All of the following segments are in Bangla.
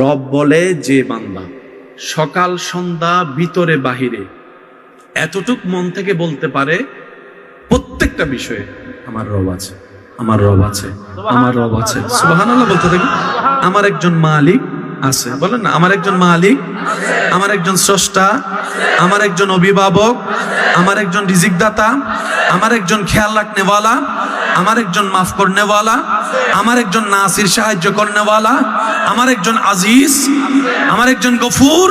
রব বলে যে বান্দা, সকাল সন্ধ্যা ভিতরে বাহিরে, এতটুক মন থেকে বলতে পারে, প্রত্যেকটা বিষয়ে আমার রব আছে, আমার রব আছে, আমার রব আছে। সুবহানাল্লাহ বলতে থাকি, আমার একজন মালিক আছে। বলেন না, আমার একজন মালিক, আমার একজন স্রষ্টা, আমার একজন অভিভাবক আমার একজন রিজিকদাতা, আমার একজন খেয়াল রাখনেওয়ালা, আমার একজন মাফ করনেওয়ালা, আমার একজন নাসির সাহায্য করনেওয়ালা, আমার একজন আজিজ, আমার একজন গফুর।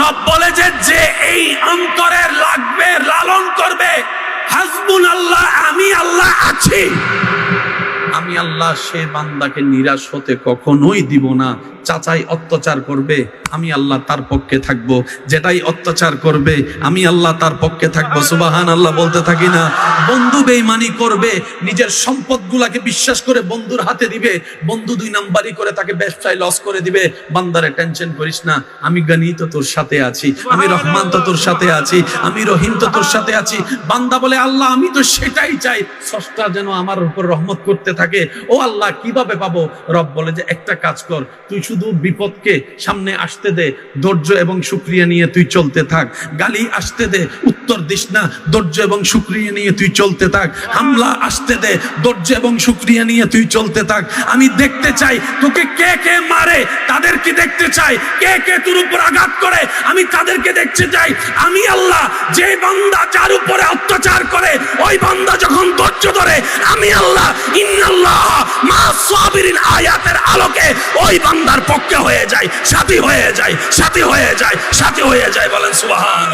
রব বলে যে এই অন্তরের লাগবে, লালন করবে। হাসবুন আল্লাহ আমি আল্লাহ আছি। আমি আল্লাহ সে বান্দাকে নিরাশ হতে কখনোই দিব না। চাচাই অত্যাচার করবে, আমি আল্লাহ তার পক্ষে থাকব। যেটাই অত্যাচার করবে, আমি আল্লাহ তার পক্ষে থাকব। সুবাহান আল্লাহ বলতে থাকি না। বন্ধু বেইমানি করবে, নিজের সম্পদগুলাকে বিশ্বাস করে বন্ধুর হাতে দিবে। বন্ধু দুই নাম্বারই করে তাকে ব্যবসায় লস করে দিবে। বান্দারে টেনশন করিস না, আমি গানি তো তোর সাথে আছি, আমি রহমান তো তোর সাথে আছি, আমি রহিম তো তোর সাথে আছি। বান্দা বলে, আল্লাহ, আমি তো সেটাই চাই। সষ্টা যেন আমার উপর রহমত করতে থাকে। ও আল্লাহ, কীভাবে পাবো? রব বলে যে, একটা কাজ কর, তুই শুধু বিপদকে সামনে আসতে দে, ধৈর্য এবং সুক্রিয়া নিয়ে তুই চলতে থাক। গালি আসতে দে, উত্তর দিস না, ধৈর্য এবং সুক্রিয়া নিয়ে তুই চলতে থাক। হামলা আসতে দে, ধৈর্য এবং সুক্রিয়া নিয়ে তুই চলতে থাক। আমি দেখতে চাই, তোকে কে কে মারে? তাদেরকে দেখতে চাই, কে কে তোর উপর আঘাত করে? আমি তাদেরকে দেখতে চাই। আমি আল্লাহ, যে বান্দা যার উপরে অত্যাচার করে, ওই বান্দা ধৈর্য ধরে আমি আল্লাহ, ইন্নাল্লাহ মা সাবিরিন আয়াতের আলোকে ওই বান্দার পক্ষে হয়ে যায় সাথী হয়ে যায় সাথী হয়ে যায় সাথী হয়ে যায় বলেন সুবহান